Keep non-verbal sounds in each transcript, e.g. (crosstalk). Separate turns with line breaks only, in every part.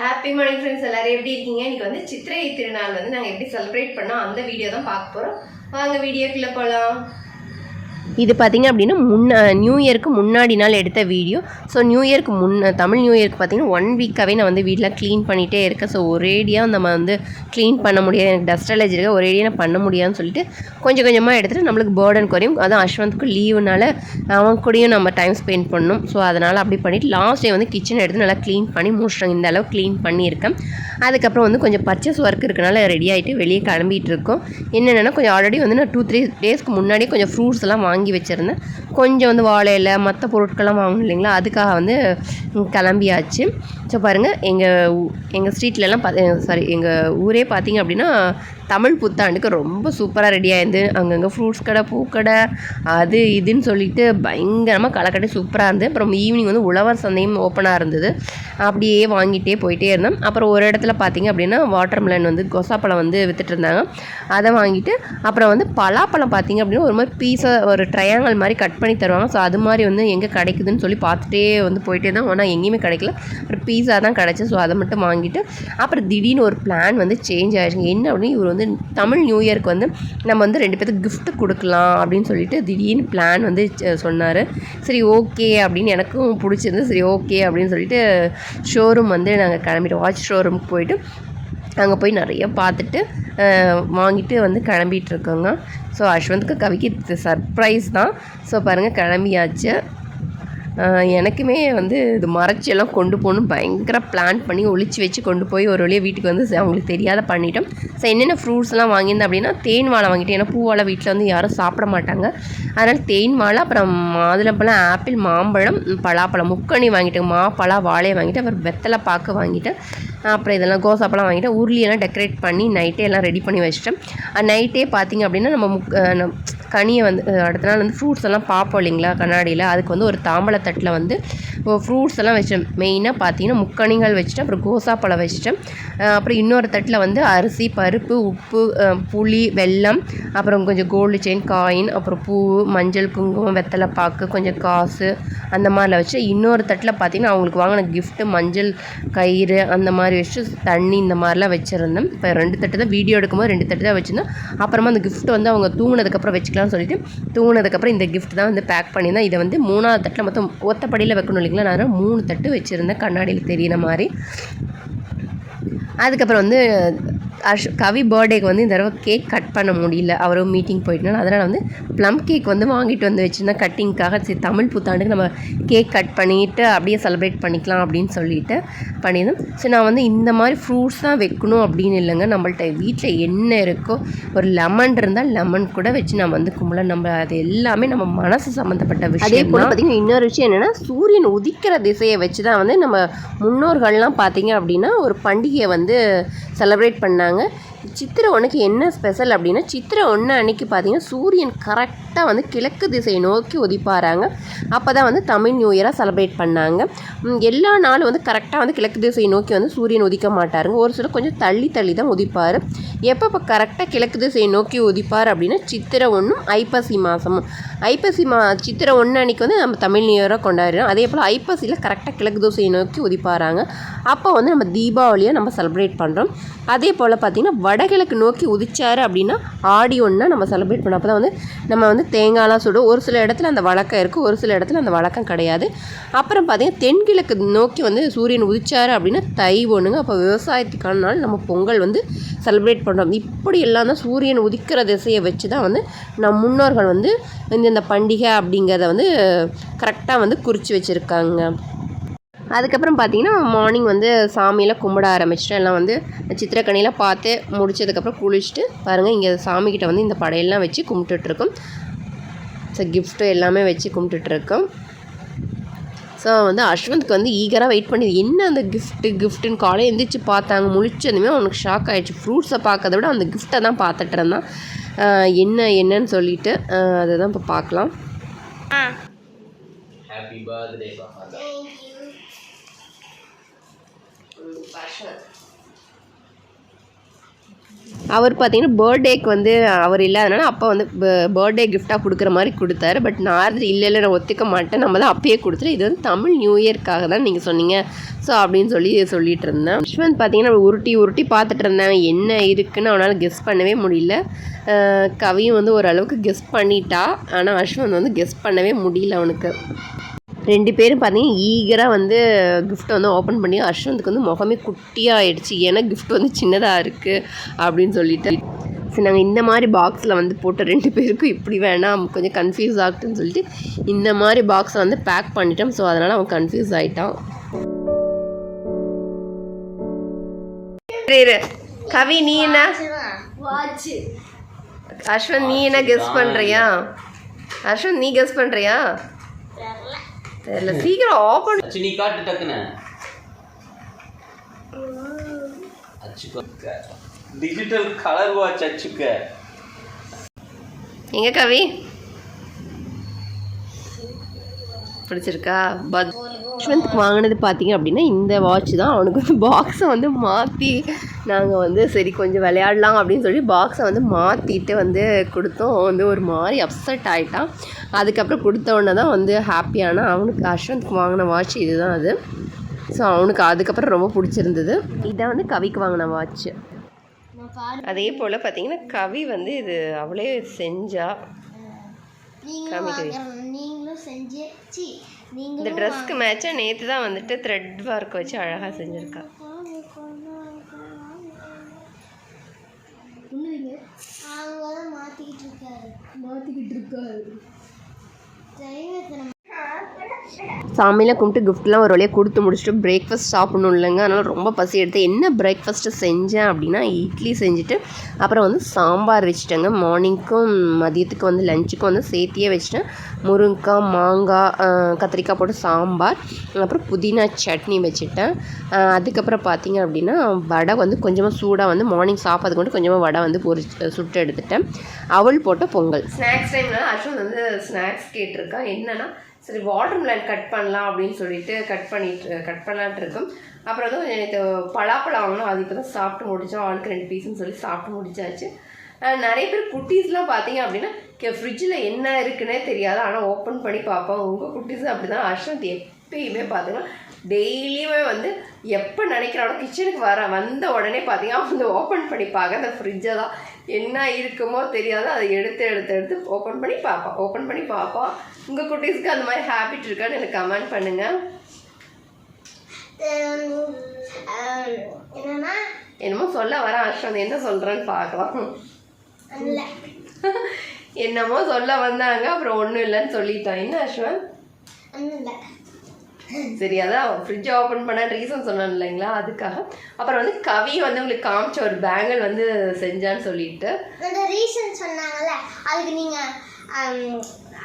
Happy morning friends எல்லாரும் எப்படி இருக்கீங்க? இன்னைக்கு வந்து சித்திரை திருநாள் வந்து நாங்கள் எப்படி செலிப்ரேட் பண்ணோம் அந்த வீடியோ தான் பார்க்க போகிறோம் வாங்க வீடியோக்குள்ளே போகலாம் இது பார்த்தீங்க அப்படின்னா முன்ன நியூ இயருக்கு முன்னாடி நாள் எடுத்த வீடியோ ஸோ நியூ இயருக்கு முன்ன தமிழ் நியூ இயருக்கு பார்த்தீங்கன்னா ஒன் வீக்காகவே நான் வந்து வீட்டில் க்ளீன் பண்ணிகிட்டே இருக்கேன். ஸோ ஒரேடியாக நம்ம வந்து க்ளீன் பண்ண முடியாது. எனக்கு டஸ்ட் அலர்ஜி இருக்க. ஒரேடியாக நான் பண்ண முடியாதுன்னு சொல்லிட்டு கொஞ்சம் கொஞ்சமாக எடுத்துகிட்டு நம்மளுக்கு பேர்டன் குறையும். அதுவும் அஸ்வந்த்க்கு லீவுனால அவன் கூடயும் நம்ம டைம் ஸ்பெண்ட் பண்ணணும். ஸோ அதனால் அப்படி பண்ணிவிட்டு லாஸ்ட் டே வந்து கிச்சன் எடுத்து நல்லா க்ளீன் பண்ணி முடிச்சிட்டோம் இந்த அளவு க்ளீன் பண்ணியிருக்கேன். அதுக்கப்புறம் வந்து கொஞ்சம் பர்ச்சேஸ் ஒர்க் இருக்கனால ரெடி ஆகிட்டு வெளியே கிளம்பிட்டு இருக்கோம். என்னென்னா கொஞ்சம் ஆல்ரெடி வந்து நான் டூ த்ரீ டேஸ்க்கு முன்னாடியே கொஞ்சம் ஃப்ரூட்ஸ் எல்லாம் வாங்கி வாங்கி வச்சுருந்தேன். கொஞ்சம் வந்து வாழை மற்ற பொருட்கள்லாம் வாங்கணும் இல்லைங்களா? அதுக்காக வந்து கிளம்பியாச்சு. ஸோ பாருங்கள் எங்கள் எங்கள் ஸ்ட்ரீட்லலாம் பார்த்து சாரி எங்கள் ஊரே பார்த்தீங்க அப்படின்னா தமிழ் புத்தாண்டுக்கு ரொம்ப சூப்பராக ரெடி ஆயிருந்து அங்கங்கே ஃப்ரூட்ஸ் கடை பூக்கடை அது இதுன்னு சொல்லிட்டு பயங்கரமாக களைக்கட்டி சூப்பராக இருந்து அப்புறம் ஈவினிங் வந்து உழவர் சந்தையும் ஓப்பனாக இருந்தது. அப்படியே வாங்கிட்டே போயிட்டே இருந்தோம். அப்புறம் ஒரு இடத்துல பார்த்தீங்க அப்படின்னா வாட்டர் மிலன் வந்து கொசாப்பழம் வந்து வித்துட்டு இருந்தாங்க. அதை வாங்கிட்டு அப்புறம் வந்து பலாப்பழம் பார்த்தீங்க அப்படின்னா ஒரு மாதிரி பீஸை ஒரு ட்ரையாங்கல் மாதிரி கட் பண்ணி தருவாங்க. ஸோ அது மாதிரி வந்து எங்கே கிடைக்குதுன்னு சொல்லி பார்த்துட்டே வந்து போயிட்டே தான் ஆனால் எங்கேயுமே கிடைக்கல. அப்புறம் பீஸா தான் கிடச்சி ஸோ அதை மட்டும் வாங்கிட்டு அப்புறம் திடீர்னு ஒரு பிளான் வந்து சேஞ்ச் ஆகிடுச்சு என்ன அப்படின்னு இவர் வந்து தமிழ் நியூ இயருக்கு வந்து நம்ம வந்து ரெண்டு பேருக்கு கிஃப்ட் கொடுக்கலாம் அப்படின்னு சொல்லிட்டு திடீர்னு பிளான் வந்து சொன்னார். சரி ஓகே அப்படின்னு எனக்கும் பிடிச்சிருந்து சரி ஓகே அப்படின்னு சொல்லிட்டு ஷோரூம் வந்து நாங்கள் கிளம்பிட்டோம். வாட்ச் ஷோரூமுக்கு போயிட்டு அங்கே போய் நிறைய பார்த்துட்டு வாங்கிட்டு வந்து கிளம்பிட்டு இருக்கோங்க. ஸோ அஸ்வந்த்க்கு கவிக்கு சர்ப்ரைஸ் தான். ஸோ பாருங்கள் கிளம்பியாச்சு. எனக்குமே வந்து இது மறைச்சி எல்லாம் கொண்டு போகணும். பயங்கர பிளான் பண்ணி ஒழிச்சு வச்சு கொண்டு போய் ஒரு வழியாக வீட்டுக்கு வந்து அவங்களுக்கு தெரியாத பண்ணிட்டோம். ஸோ என்னென்ன ஃப்ரூட்ஸ்லாம் வாங்கியிருந்தேன் அப்படின்னா தேன் வாழை வாங்கிட்டேன். ஏன்னா பூ வீட்டில் வந்து யாரும் சாப்பிட மாட்டாங்க. அதனால் தேன் வாழை அப்புறம் மாதுளம்பழம் ஆப்பிள் மாம்பழம் பலாப்பழம் முக்கணி வாங்கிட்டேன். மா பலா வாழையை வாங்கிட்டு அப்புறம் வெத்தலை பாக்கு வாங்கிட்டேன். அப்புறம் இதெல்லாம் கோசாப்பழம் வாங்கிட்டேன். உருளியெல்லாம் டெக்கரேட் பண்ணி நைட்டே எல்லாம் ரெடி பண்ணி வச்சிட்டேன். நைட்டே பார்த்திங்க அப்படின்னா நம்ம முக் கனியை வந்து அடுத்த நாள் வந்து ஃப்ரூட்ஸ் எல்லாம் பார்ப்போம் இல்லைங்களா கண்ணாடியில். அதுக்கு வந்து ஒரு தாம்பழத்தட்டில் வந்து ஃப்ரூட்ஸ் எல்லாம் வச்சிட்டேன். மெயினாக பார்த்தீங்கன்னா முக்கணிகள் வச்சுட்டேன் அப்புறம் கோசாப்பழம் வச்சுட்டேன். அப்புறம் இன்னொரு தட்டில் வந்து அரிசி பருப்பு உப்பு புளி வெல்லம் அப்புறம் கொஞ்சம் கோல்டு செயின் காயின் அப்புறம் பூ மஞ்சள் குங்குமம் வெத்தலை பாக்கு கொஞ்சம் காசு அந்த மாதிரிலாம் வச்சு இன்னொரு தட்டில் பார்த்தீங்கன்னா அவங்களுக்கு வாங்கின கிஃப்ட்டு மஞ்சள் கயிறு அந்த மாதிரி வச்சு தண்ணி இந்த மாதிரிலாம் வச்சுருந்தேன். இப்போ ரெண்டு தட்டு தான் வீடியோ எடுக்கும்போது ரெண்டு தட்டு தான் வச்சுருந்தேன். அப்புறமா அந்த கிஃப்ட் வந்து அவங்க தூங்கினதுக்கப்புறம் வச்சுக்கலாம்னு சொல்லிட்டு தூங்கினதுக்கப்புறம் இந்த கிஃப்ட் தான் வந்து பேக் பண்ணி தான் இதை வந்து மூணாவது தட்டில் மொத்தம் ஒத்தப்படியில் வைக்கணும் இல்லைங்களா? நான் மூணு தட்டு வச்சுருந்தேன். கண்ணாடியில் தெரியிற மாதிரி. அதுக்கப்புறம் வந்து அஷ் கவி பர்த்டேக்கு வந்து இந்த தடவை கேக் கட் பண்ண முடியல. அவரும் மீட்டிங் போயிட்டனால அதனால் வந்து ப்ளம் கேக் வந்து வாங்கிட்டு வந்து வச்சுருந்தேன். கட்டிங்க்காக சரி தமிழ் புத்தாண்டுக்கு நம்ம கேக் கட் பண்ணிவிட்டு அப்படியே செலிப்ரேட் பண்ணிக்கலாம் அப்படின்னு சொல்லிட்டு பண்ணியிருந்தோம். சரி நான் வந்து இந்த மாதிரி ஃப்ரூட்ஸ் தான் வைக்கணும் அப்படின்னு இல்லைங்க. நம்மள்ட்ட வீட்டில் என்ன இருக்கோ ஒரு லெமன் இருந்தால் லெமன் கூட வச்சு நம்ம வந்து கும்பல நம்ம அது எல்லாமே நம்ம மனசு சம்மந்தப்பட்ட விஷயம் அதே போல் பார்த்தீங்கன்னா இன்னொரு விஷயம் என்னென்னா சூரியன் உதிக்கிற திசையை வச்சு தான் வந்து நம்ம முன்னோர்கள்லாம் பார்த்தீங்க அப்படின்னா ஒரு பண்டிகையை வந்து செலிப்ரேட் பண்ணாங்க. சித்திரை ஒன்றுக்கு என்ன ஸ்பெஷல் அப்படின்னா சித்திரை ஒன்று அன்னைக்கு பார்த்தீங்கன்னா சூரியன் கரெக்டாக வந்து கிழக்கு திசையை நோக்கி உதிப்பாராங்க. அப்போ தான் வந்து தமிழ் நியூ இயராக செலிப்ரேட் பண்ணாங்க. எல்லா நாளும் வந்து கரெக்டாக வந்து கிழக்கு திசையை நோக்கி வந்து சூரியன் உதிக்க மாட்டாருங்க. ஒரு சிலர் கொஞ்சம் தள்ளி தள்ளி தான் உதிப்பார். எப்போ இப்போ கரெக்டாக கிழக்கு திசையை நோக்கி உதிப்பார் அப்படின்னா சித்திரை ஒன்றும் ஐப்பசி மாதமும் ஐப்பசி மா சித்திரை ஒன்று அன்னைக்கு வந்து நம்ம தமிழ் நியூ இயராக கொண்டாடுறோம். அதே போல் ஐப்பசியில் கரெக்டாக கிழக்கு தோசையை நோக்கி உதிப்பாராங்க. அப்போ வந்து நம்ம தீபாவளியை நம்ம செலிப்ரேட் பண்ணுறோம் அதே போல் பார்த்திங்கன்னா வடகிழக்கு நோக்கி உதிச்சாரு அப்படின்னா ஆடி ஒன்றா நம்ம செலிப்ரேட் பண்ணோம். அப்போ தான் வந்து நம்ம வந்து தேங்காய்லாம் சுடும் ஒரு சில இடத்துல அந்த வழக்கம் இருக்குது ஒரு சில இடத்துல அந்த வழக்கம் கிடையாது. அப்புறம் பார்த்திங்கன்னா தென்கிழக்கு நோக்கி வந்து சூரியன் உதிச்சாரு அப்படின்னா தை ஒன்றுங்க அப்போ விவசாயத்துக்கான நாள் நம்ம பொங்கல் வந்து செலிப்ரேட் பண்ணுறோம் இப்படி எல்லாம் தான் சூரியன் உதிக்கிற திசையை வச்சு தான் வந்து நம் முன்னோர்கள் வந்து இந்த இந்த பண்டிகை அப்படிங்கிறத வந்து கரெக்டாக வந்து குறித்து வச்சுருக்காங்க. அதுக்கப்புறம் பார்த்தீங்கன்னா மார்னிங் வந்து சாமியெல்லாம் கும்பிட ஆரம்பிச்சிட்டு எல்லாம் வந்து சித்திரக்கணியெல்லாம் பார்த்து முடிச்சதுக்கப்புறம் குளிச்சுட்டு பாருங்கள் இங்கே சாமிக்கிட்ட வந்து இந்த படையெல்லாம் வச்சு கும்பிட்டுட்ருக்கோம். ஸோ கிஃப்ட்டு எல்லாமே வச்சு கும்பிட்டுட்ருக்கோம். ஸோ வந்து அஸ்வந்த்க்கு வந்து ஈகராக வெயிட் பண்ணி என்ன அந்த கிஃப்ட்டு கிஃப்ட்டுன்னு காலையில் எந்திரிச்சு பார்த்தாங்க. முழிச்சதுமே அவனுக்கு ஷாக் ஆகிடுச்சு ஃப்ரூட்ஸை பார்க்கறத விட அந்த கிஃப்ட்டை தான் பார்த்துட்டு இருந்தான். என்ன என்னன்னு சொல்லிட்டு அதை தான் இப்போ பார்க்கலாம்.
birthday, Bahada.
அவர் பார்த்தீங்கன்னா பர்த்டேக்கு வந்து அவர் இல்லாதனால அப்பா வந்து பர்த்டே கிஃப்டாக கொடுக்குற மாதிரி கொடுத்தாரு. பட் நான் இல்லை இல்லை நான் ஒத்துக்க மாட்டேன். நம்ம தான் அப்பயே கொடுத்துட்டு இது வந்து தமிழ் நியூ இயர்க்காக தான் நீங்கள் சொன்னீங்க. ஸோ அப்படின்னு சொல்லி சொல்லிட்டு இருந்தேன். யஷ்வந்த் பார்த்தீங்கன்னா உருட்டி உருட்டி பார்த்துட்டு இருந்தேன் என்ன இருக்குன்னு அவனால் கெஸ் பண்ணவே முடியல. கவியும் வந்து ஓரளவுக்கு கெஸ் பண்ணிட்டா. ஆனால் அஸ்வந்த் வந்து கெஸ் பண்ணவே முடியல அவனுக்கு. ரெண்டு பேரும் பார்த்தீங்கன்னா ஈகராக வந்து கிஃப்ட் வந்து ஓப்பன் பண்ணி அஸ்வந்த்க்கு வந்து முகமே குட்டியாக ஆயிடுச்சு ஏன்னா கிஃப்ட் வந்து சின்னதாக இருக்குது அப்படின்னு சொல்லிட்டு. சரி நாங்கள் இந்த மாதிரி பாக்ஸில் வந்து போட்ட ரெண்டு பேருக்கும் இப்படி வேணாம் கொஞ்சம் கன்ஃபியூஸ் ஆகட்டும்னு சொல்லிட்டு இந்த மாதிரி பாக்ஸை வந்து பேக் பண்ணிட்டோம். ஸோ அதனால் அவன் கன்ஃபியூஸ் ஆகிட்டான் கவி நீ என்ன? அஸ்வந்த் நீ என்ன கெஸ் பண்ணுறியா அஸ்வந்த் நீ கெஸ் பண்ணுறியா தெரியல. சீக்கிரம் ஓப்பன்
அச்சு நீ காட்டு டக்குன்னு. அச்சுக்க டிஜிட்டல் கலர் வாட்ச் அச்சுக்க
எங்க கவி? பிடிச்சிருக்கா? பத் யஷ்வந்த்க்கு வாங்கினது பார்த்தீங்க அப்படின்னா இந்த வாட்ச் தான். அவனுக்கு வந்து பாக்ஸை வந்து மாற்றி நாங்கள் வந்து சரி கொஞ்சம் விளையாடலாம் அப்படின்னு சொல்லி பாக்ஸை வந்து மாற்றிட்டு வந்து கொடுத்தோம். வந்து ஒரு மாதிரி அப்செட் ஆகிட்டான் அதுக்கப்புறம் கொடுத்த உடனே தான் வந்து ஹாப்பியான அவனுக்கு அஸ்வந்த்க்கு வாங்கின வாட்ச் இதுதான் அது. ஸோ அவனுக்கு அதுக்கப்புறம் ரொம்ப பிடிச்சிருந்தது. இதான் வந்து கவிக்கு வாங்கின வாட்ச் அதே போல் பார்த்தீங்கன்னா கவி வந்து இது அவளே செஞ்சா. காமிக்கிறேன்.
வாங்குற- நீங்களும் செஞ்சு சி
இந்த ட்ரெஸ்க்கு மேட்சாக நேற்று தான் வந்துட்டு த்ரெட் ஒர்க் வச்சு அழகாக செஞ்சுருக்கா.
அவங்க தான் மாற்றிக்கிட்டு இருக்காரு. மாற்றிக்கிட்டு இருக்காரு. தெய்வத்தை
சாமியெலாம் கும்பிட்டு கிஃப்ட்லாம் ஒரு வழியாக கொடுத்து முடிச்சுட்டு பிரேக்ஃபாஸ்ட் சாப்பிடணும் இல்லைங்க. அதனால் ரொம்ப பசி எடுத்து என்ன பிரேக்ஃபாஸ்ட்டு செஞ்சேன் அப்படின்னா இட்லி செஞ்சுட்டு அப்புறம் வந்து சாம்பார் வச்சுட்டேங்க. மார்னிங்க்கும் மதியத்துக்கு வந்து லஞ்சுக்கும் வந்து சேர்த்தியே வச்சுட்டேன். முருங்கைக்காய் மாங்காய் கத்திரிக்காய் போட்டு சாம்பார் அப்புறம் புதினா சட்னி வச்சுட்டேன். அதுக்கப்புறம் பார்த்திங்க அப்படின்னா வடை வந்து கொஞ்சமாக சூடாக வந்து மார்னிங் சாப்பிட்றதுக்கு கொண்டு கொஞ்சமாக வடை வந்து பொறி சுட்டு எடுத்துட்டேன். அவள் போட்ட பொங்கல். ஸ்நாக்ஸ் டைமில் அஸ்வந்த் வந்து ஸ்நாக்ஸ் கேட்டிருக்கா. என்னன்னா சரி வாட்டர் மிலன் கட் பண்ணலாம் அப்படின்னு சொல்லிட்டு கட் பண்ணிட்டு கட் பண்ணலான்ட்டு இருக்கும். அப்புறம் வந்து எனக்கு நேற்று பலாப்பழம் வாங்கினோம். அது இப்போ தான் சாப்பிட்டு முடித்தோம் ஆளுக்கு ரெண்டு பீஸ்னு சொல்லி சாப்பிட்டு முடிச்சாச்சு. நிறைய பேர் குட்டீஸ்லாம் பார்த்தீங்க அப்படின்னா ஃப்ரிட்ஜில் என்ன இருக்குன்னே தெரியாது. ஆனால் ஓப்பன் பண்ணி பார்ப்போம். உங்கள் குட்டீஸ் அப்படி தான் அஸ்வந்த் எப்பயுமே பார்த்தீங்கன்னா டெய்லியுமே வந்து எப்போ நினைக்கிறானோ கிச்சனுக்கு வர வந்த உடனே பார்த்தீங்கன்னா வந்து ஓப்பன் பண்ணி பார்க்க அந்த ஃப்ரிட்ஜை தான். என்ன இருக்குமோ தெரியாது. அதை எடுத்து எடுத்து எடுத்து ஓப்பன் பண்ணி பார்ப்பான் ஓப்பன் பண்ணி பார்ப்பான் உங்கள் குட்டீஸ்க்கு அந்த மாதிரி ஹேபிட் இருக்கான்னு எனக்கு கமெண்ட் பண்ணுங்கள் என்னமோ சொல்ல வர அஸ்வந்த் என்ன சொல்கிறேன்னு பார்க்கலாம். (laughs) என்னமோ சொல்ல வந்தாங்க அப்புறம் ஒன்றும் இல்லைன்னு சொல்லிட்டான் என்ன அஸ்வந்த்
இல்லை.
சரி அதான் ஃப்ரிட்ஜ் ஓப்பன் பண்ண ரீசன் சொன்னேன் இல்லைங்களா? அதுக்காக. அப்புறம் வந்து கவி வந்து உங்களுக்கு காமிச்ச ஒரு பேங்கிள் வந்து செஞ்சான்னு சொல்லிட்டு.
ரீசன் சொன்னாங்கல்ல அதுக்கு நீங்கள்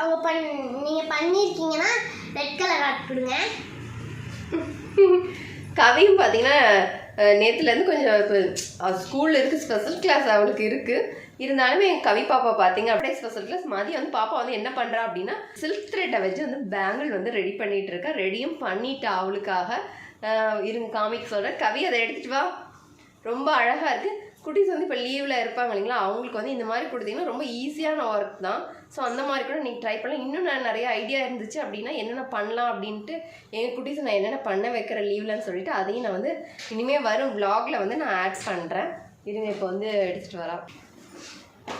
அவங்க பண் நீங்கள் பண்ணியிருக்கீங்கன்னா ரெட் கலர் ஆட்
கவியும் பார்த்தீங்கன்னா நேற்றுலேருந்து கொஞ்சம் ஸ்கூலில் இருக்குது ஸ்பெஷல் கிளாஸ் அவளுக்கு இருக்குது இருந்தாலுமே என் கவி பாப்பா பார்த்தீங்க அப்படியே ஸ்பெஷல் கிளாஸ் மதியம் வந்து பாப்பா வந்து என்ன பண்ணுறா அப்படின்னா சில்க் த்ரெட்டை வச்சு வந்து பேங்கிள் வந்து ரெடி பண்ணிட்டு இருக்கா. ரெடியும் பண்ணிட்டா அவளுக்காக. இருங்க காமிக் சொல்கிறேன் கவி அதை எடுத்துட்டு வா. ரொம்ப அழகாக இருக்குது குட்டீஸ் வந்து இப்போ லீவில் இருப்பாங்க இல்லைங்களா? அவங்களுக்கு வந்து இந்த மாதிரி கொடுத்தீங்கன்னா ரொம்ப ஈஸியான ஒர்க் தான். ஸோ அந்த மாதிரி கூட நீங்கள் ட்ரை பண்ணலாம். இன்னும் நான் நிறைய ஐடியா இருந்துச்சு அப்படின்னா என்னென்ன பண்ணலாம் அப்படின்ட்டு எங்கள் குட்டீஸ் நான் என்னென்ன பண்ண வைக்கிற லீவ்லன்னு சொல்லிட்டு அதையும் நான் வந்து இனிமேல் வரும் vlogல வந்து நான் ஆட் பண்ணுறேன் இருங்க இப்போ வந்து எடுத்துகிட்டு வரேன்.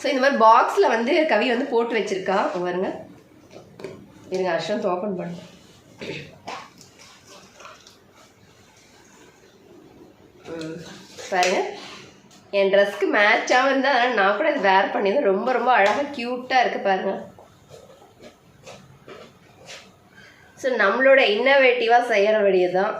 ஸோ இந்த மாதிரி பாக்ஸில் வந்து கவி வந்து போட்டு வச்சுருக்கா. பாருங்க. இருங்க அஸ்வந்த் ஓப்பன் பண்ணு. ம், பாருங்க. என் ட்ரெஸ்க்கு மேட்சாகவும் இருந்தால் அதனால் நான் கூட இது வேர் பண்ணியிருந்தேன். ரொம்ப ரொம்ப அழகாக க்யூட்டாக இருக்குது பாருங்க. ஸோ நம்மளோட இன்னோவேட்டிவாக செய்கிற வழியே தான்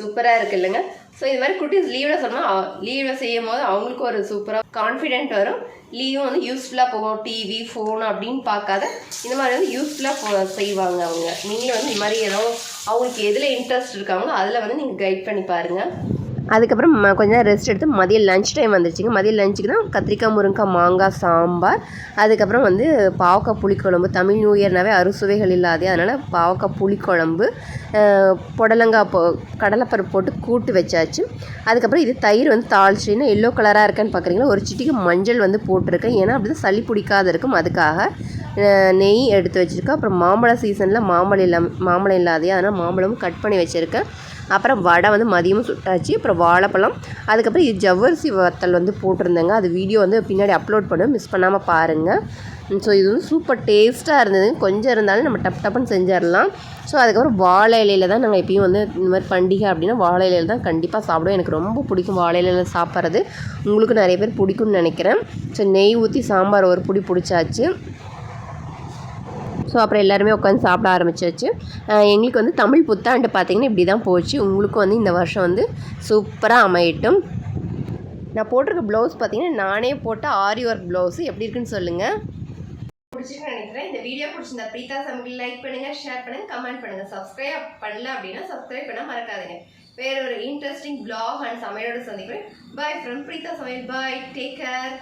சூப்பராக இருக்கு இல்லைங்க. ஸோ இது மாதிரி குட்டீஸ் லீவில் சொன்னால் லீவில் செய்யும் போது அவங்களுக்கு ஒரு சூப்பராக கான்ஃபிடென்ட் வரும். லீவும் வந்து யூஸ்ஃபுல்லாக போகும். டிவி ஃபோன் அப்படின்னு பார்க்காத இந்த மாதிரி வந்து யூஸ்ஃபுல்லாக செய்வாங்க அவங்க. நீங்களும் வந்து இந்த மாதிரி ஏதோ அவங்களுக்கு எதில் இன்ட்ரெஸ்ட் இருக்காங்களோ அதில் வந்து நீங்கள் கைட் பண்ணி பாருங்கள் அதுக்கப்புறம் கொஞ்ச நேரம் ரெஸ்ட் எடுத்து மதியம் லஞ்ச் டைம் வந்துருச்சுங்க. மதியம் லஞ்சுக்கு தான் கத்திரிக்காய் முருங்கைக்காய் மாங்காய் சாம்பார். அதுக்கப்புறம் வந்து பாவக்காய் புளிக்குழம்பு தமிழ் நியூ இயர்னாவே அறுசுவைகள் இல்லாதே அதனால் பாவக்காய் புளிக்குழம்பு புடலங்காய் போ கடலைப்பருப்பு போட்டு கூட்டு வச்சாச்சு. அதுக்கப்புறம் இது தயிர் வந்து தாளிச்சுன்னா எல்லோ கலராக இருக்கேன்னு பார்க்குறீங்களா ஒரு சிட்டிக்கு மஞ்சள் வந்து போட்டிருக்கேன். ஏன்னா அப்படி தான் சளி பிடிக்காத இருக்கும். அதுக்காக நெய் எடுத்து வச்சுருக்கேன். அப்புறம் மாம்பழம் சீசனில் மாம்பழம் இல்லாம மாம்பழம் இல்லாதே அதனால் மாம்பழமும் கட் பண்ணி வச்சுருக்கேன். அப்புறம் வடை வந்து மதியமும் சுட்டாச்சு. அப்புறம் வாழைப்பழம். அதுக்கப்புறம் இது ஜவ்வரிசி வத்தல் வந்து போட்டிருந்தேங்க. அது வீடியோ வந்து பின்னாடி அப்லோட் பண்ணுவேன் மிஸ் பண்ணாமல் பாருங்கள் ஸோ இது வந்து சூப்பர் டேஸ்ட்டாக இருந்தது. கொஞ்சம் இருந்தாலும் நம்ம டப் டப்புன்னு செஞ்சிடலாம். ஸோ அதுக்கப்புறம் வாழை இலையில தான் நாங்கள் எப்பயும் வந்து இந்த மாதிரி பண்டிகை அப்படின்னா வாழை இலையில தான் கண்டிப்பாக சாப்பிடுவோம். எனக்கு ரொம்ப பிடிக்கும் வாழை இலையில சாப்பிட்றது. உங்களுக்கு நிறைய பேர் பிடிக்கும்னு நினைக்கிறேன். ஸோ நெய் ஊற்றி சாம்பார் ஒரு பிடி பிடிச்சாச்சு. ஸோ அப்புறம் எல்லாருமே உட்காந்து சாப்பிட ஆரம்பிச்சாச்சு. எங்களுக்கு வந்து தமிழ் புத்தாண்டு பார்த்தீங்கன்னா இப்படி தான் போச்சு. உங்களுக்கும் வந்து இந்த வருஷம் வந்து சூப்பராக அமையட்டும். நான் போட்டிருக்க ப்ளவுஸ் பார்த்தீங்கன்னா நானே போட்ட ஆரி ஒர்க் ப்ளவுஸு எப்படி இருக்குன்னு சொல்லுங்கள் பிடிச்சிருக்கு நினைக்கிறேன். இந்த வீடியோ பிடிச்சிருந்தா பிரீதா சமையல் லைக் பண்ணுங்கள் ஷேர் பண்ணுங்கள் கமெண்ட் பண்ணுங்கள் சப்ஸ்கிரைப் பண்ணல அப்படின்னா சப்ஸ்கிரைப் பண்ண மறக்காதீங்க. வேற ஒரு இன்ட்ரெஸ்டிங் பிளாக் அண்ட் சமையலோட சந்திக்கிறேன். பாய் ஃப்ரம் பிரீதா சமையல். Bye take care